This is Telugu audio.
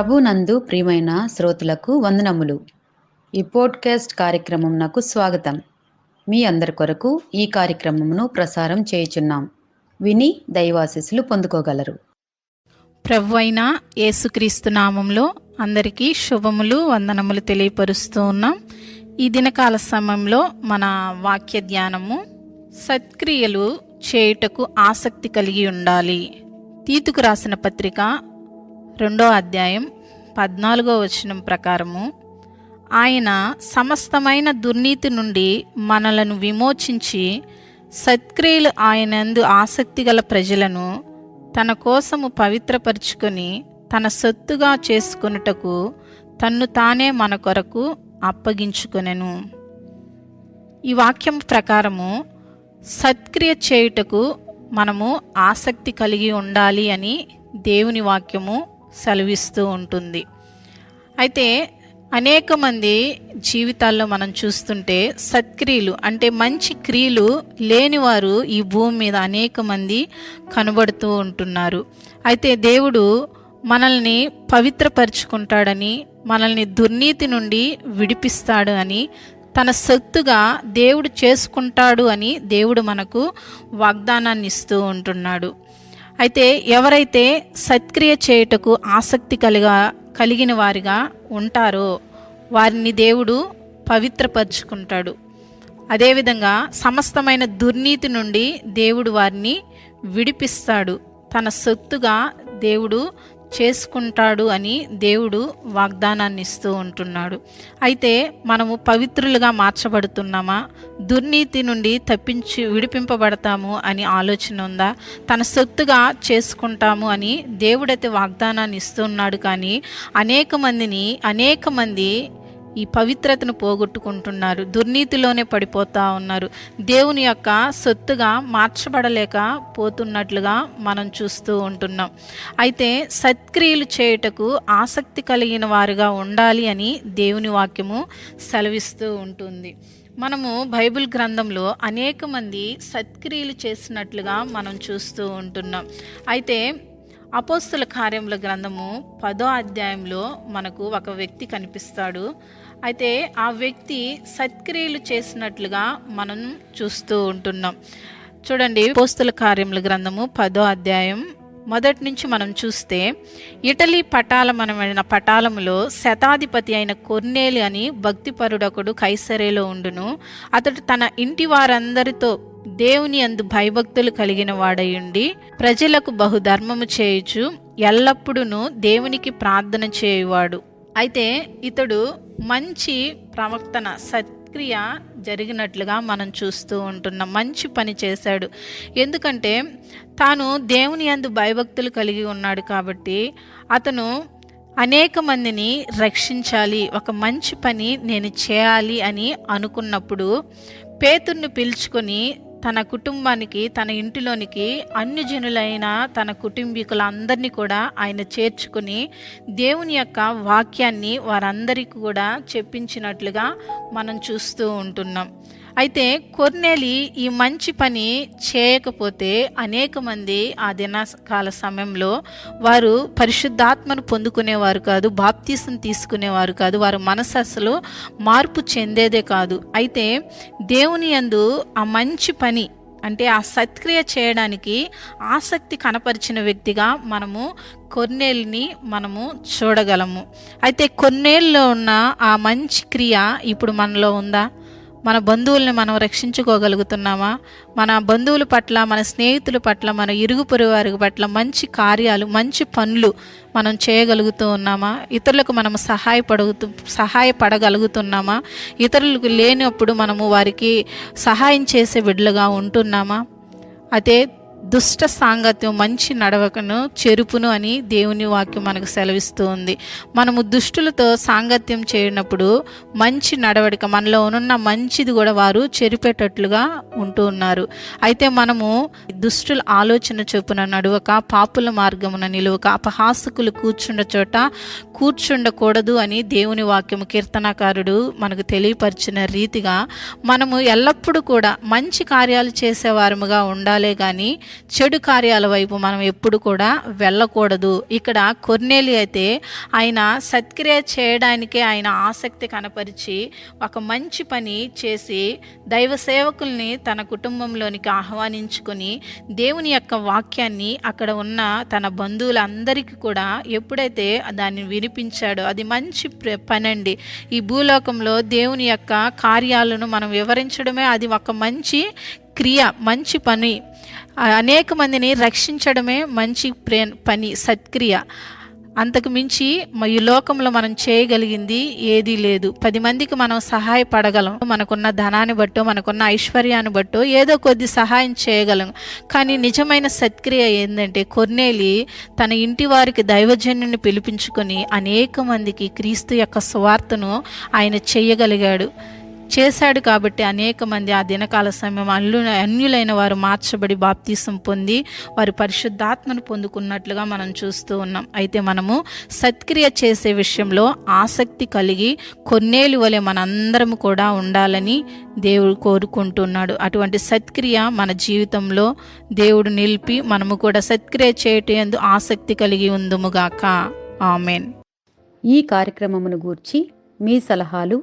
ప్రభునందు ప్రియమైన శ్రోతలకు వందనములు. ఈ పోడ్కాస్ట్ కార్యక్రమం నాకు స్వాగతం. మీ అందరి కొరకు ఈ కార్యక్రమమును ప్రసారం చేయుచున్నాం. విని దైవాశీస్సులు పొందుకోగలరు. ప్రభు అయిన యేసుక్రీస్తు నామంలో అందరికీ శుభములు వందనములు తెలియపరుస్తూ ఉన్నాం. ఈ దినకాల సమయంలో మన వాక్య ధ్యానము సత్క్రియలు చేయుటకు ఆసక్తి కలిగి ఉండాలి. తీతుకు రాసిన పత్రిక రెండో అధ్యాయం పద్నాలుగో వచనం ప్రకారము ఆయన సమస్తమైన దుర్నీతి నుండి మనలను విమోచించి సత్క్రియలు ఆయనందు ఆసక్తి గల ప్రజలను తన కోసము పవిత్రపరుచుకొని తన సొత్తుగా చేసుకొనుటకు తన్ను తానే మన కొరకు అప్పగించుకొనెను. ఈ వాక్యం ప్రకారము సత్క్రియ చేయుటకు మనము ఆసక్తి కలిగి ఉండాలి అని దేవుని వాక్యము సెలవిస్తూ ఉంటుంది. అయితే అనేక మంది జీవితాల్లో మనం చూస్తుంటే సత్క్రియలు అంటే మంచి క్రియలు లేనివారు ఈ భూమి మీద అనేక మంది కనబడుతూ ఉంటున్నారు. అయితే దేవుడు మనల్ని పవిత్రపరుచుకుంటాడని మనల్ని దుర్నీతి నుండి విడిపిస్తాడు అని తన సొత్తుగా దేవుడు చేసుకుంటాడు అని దేవుడు మనకు వాగ్దానాన్ని ఇస్తూ ఉంటున్నాడు. అయితే ఎవరైతే సత్క్రియ చేయుటకు ఆసక్తి కలిగా కలిగిన వారిగా ఉంటారో వారిని దేవుడు పవిత్రపరుచుకుంటాడు. అదేవిధంగా సమస్తమైన దుర్నీతి నుండి దేవుడు వారిని విడిపిస్తాడు. తన సొత్తుగా దేవుడు చేసుకుంటాడు అని దేవుడు వాగ్దానాన్ని ఇస్తూ ఉంటున్నాడు. అయితే మనము పవిత్రులుగా మార్చబడుతున్నామా? దుర్నీతి నుండి తప్పించి విడిపింపబడతాము అని ఆలోచన ఉందా? తన సొత్తుగా చేసుకుంటాము అని దేవుడైతే వాగ్దానాన్ని ఇస్తున్నాడు కానీ అనేక మందిని అనేక మంది ఈ పవిత్రతను పోగొట్టుకుంటున్నారు. దుర్నీతిలోనే పడిపోతా ఉన్నారు. దేవుని యొక్క సొత్తుగా మార్చబడలేక పోతున్నట్లుగా మనం చూస్తూ ఉంటున్నాం. అయితే సత్క్రియలు చేయుటకు ఆసక్తి కలిగిన వారుగా ఉండాలి అని దేవుని వాక్యము సెలవిస్తూ ఉంటుంది. మనము బైబిల్ గ్రంథంలో అనేక మంది సత్క్రియలు చేసినట్లుగా మనం చూస్తూ ఉంటున్నాం. అయితే అపోస్తుల కార్యముల గ్రంథము పదో అధ్యాయంలో మనకు ఒక వ్యక్తి కనిపిస్తాడు. అయితే ఆ వ్యక్తి సత్క్రియలు చేసినట్లుగా మనం చూస్తూ ఉంటున్నాం. చూడండి పోస్తుల కార్యముల గ్రంథము పదో అధ్యాయం. మొదటి నుంచి మనం చూస్తే ఇటలీ పటాలమనమైన పటాలములో శతాధిపతి అయిన కొర్నేలి అని భక్తిపరుడొకడు కైసరేలో ఉండును. అతడు తన ఇంటి వారందరితో దేవుని అందు భయభక్తులు కలిగిన వాడయుండి ప్రజలకు బహుధర్మము చేయుచు ఎల్లప్పుడూ దేవునికి ప్రార్థన చేయువాడు. అయితే ఇతడు మంచి ప్రవర్తన సత్క్రియ జరిగినట్లుగా మనం చూస్తూ ఉంటున్నాం. మంచి పని చేశాడు. ఎందుకంటే తాను దేవుని అందు భయభక్తులు కలిగి ఉన్నాడు కాబట్టి అతను అనేక మందిని రక్షించాలి ఒక మంచి పని నేను చేయాలి అని అనుకున్నప్పుడు పేతుర్ని పిలుచుకొని తన కుటుంబానికి తన ఇంటిలోనికి అన్ని జనులైన తన కుటుంబీకులందరినీ కూడా ఆయన చేర్చుకుని దేవుని యొక్క వాక్యాన్ని వారందరికీ కూడా చెప్పించినట్లుగా మనం చూస్తూ ఉంటున్నాం. అయితే కొర్నేలి ఈ మంచి పని చేయకపోతే అనేక మంది ఆ దినకాల సమయంలో వారు పరిశుద్ధాత్మను పొందుకునేవారు కాదు బాప్తీసం తీసుకునేవారు కాదు వారు మనసు అసలు మార్పు చెందేదే కాదు. అయితే దేవుని యందు ఆ మంచి పని అంటే ఆ సత్క్రియ చేయడానికి ఆసక్తి కనపరిచిన వ్యక్తిగా మనము కొన్నేళ్ళని మనము చూడగలము. అయితే కొన్నేళ్ళలో ఉన్న ఆ మంచి క్రియ ఇప్పుడు మనలో ఉందా? మన బంధువుల్ని మనం రక్షించుకోగలుగుతున్నామా? మన బంధువుల పట్ల మన స్నేహితుల పట్ల మన ఇరుగు పొరుగు వారి పట్ల మంచి కార్యాలు మంచి పనులు మనం చేయగలుగుతూ ఉన్నామా? ఇతరులకు మనం సహాయపడుతూ సహాయపడగలుగుతున్నామా? ఇతరులకు లేనప్పుడు మనము వారికి సహాయం చేసే బిడ్డలుగా ఉంటున్నామా? అదే దుష్ట సాంగత్యం మంచి నడవకను చెరుపును అని దేవుని వాక్యం మనకు సెలవిస్తూ ఉంది. మనము దుష్టులతో సాంగత్యం చేయనప్పుడు మంచి నడవడిక మనలో ఉన్న మంచిది కూడా వారు చెరిపేటట్లుగా ఉంటూ ఉన్నారు. అయితే మనము దుష్టుల ఆలోచన చొప్పున నడవక పాపుల మార్గమున నిలువక అపహాసకులు కూర్చుండ చోట కూర్చుండకూడదు అని దేవుని వాక్యము కీర్తనకారుడు మనకు తెలియపరిచిన రీతిగా మనము ఎల్లప్పుడూ కూడా మంచి కార్యాలు చేసేవారముగా ఉండాలే కానీ చెడు కార్యాల వైపు మనం ఎప్పుడు కూడా వెళ్ళకూడదు. ఇక్కడ కొర్నేలి అయితే ఆయన సత్క్రియ చేయడానికే ఆయన ఆసక్తి కనపరిచి ఒక మంచి పని చేసి దైవ సేవకుల్ని తన కుటుంబంలోనికి ఆహ్వానించుకొని దేవుని యొక్క వాక్యాన్ని అక్కడ ఉన్న తన బంధువులందరికీ కూడా ఎప్పుడైతే దాన్ని వినిపించాడో అది మంచి ప్ర- పనండి. ఈ భూలోకంలో దేవుని యొక్క కార్యాలను మనం వివరించడమే అది ఒక మంచి క్రియ మంచి పని. అనేక మందిని రక్షించడమే మంచి ప్రే పని సత్క్రియ. అంతకు మించి ఈ లోకంలో మనం చేయగలిగింది ఏదీ లేదు. పది మందికి మనం సహాయపడగలం. మనకున్న ధనాన్ని బట్టో మనకున్న ఐశ్వర్యాన్ని బట్టో ఏదో కొద్ది సహాయం చేయగలం. కానీ నిజమైన సత్క్రియ ఏంటంటే కొర్నేలి తన ఇంటి వారికి దైవజన్యుని పిలిపించుకొని అనేక మందికి క్రీస్తు యొక్క స్వార్థను ఆయన చేయగలిగాడు. చేశాడు కాబట్టి అనేక మంది ఆ దినకాల సమయం అల్లు అన్యులైన వారు మార్చబడి బాప్తీసం పొంది వారి పరిశుద్ధాత్మను పొందుకున్నట్లుగా మనం చూస్తూ ఉన్నాం. అయితే మనము సత్క్రియ చేసే విషయంలో ఆసక్తి కలిగి కొన్నేళ్ళు వలె మనందరం కూడా ఉండాలని దేవుడు కోరుకుంటున్నాడు. అటువంటి సత్క్రియ మన జీవితంలో దేవుడు నిలిపి మనము కూడా సత్క్రియ చేయటందు ఆసక్తి కలిగి ఉందుముగాక ఆమెన్. ఈ కార్యక్రమమును గూర్చి మీ సలహాలు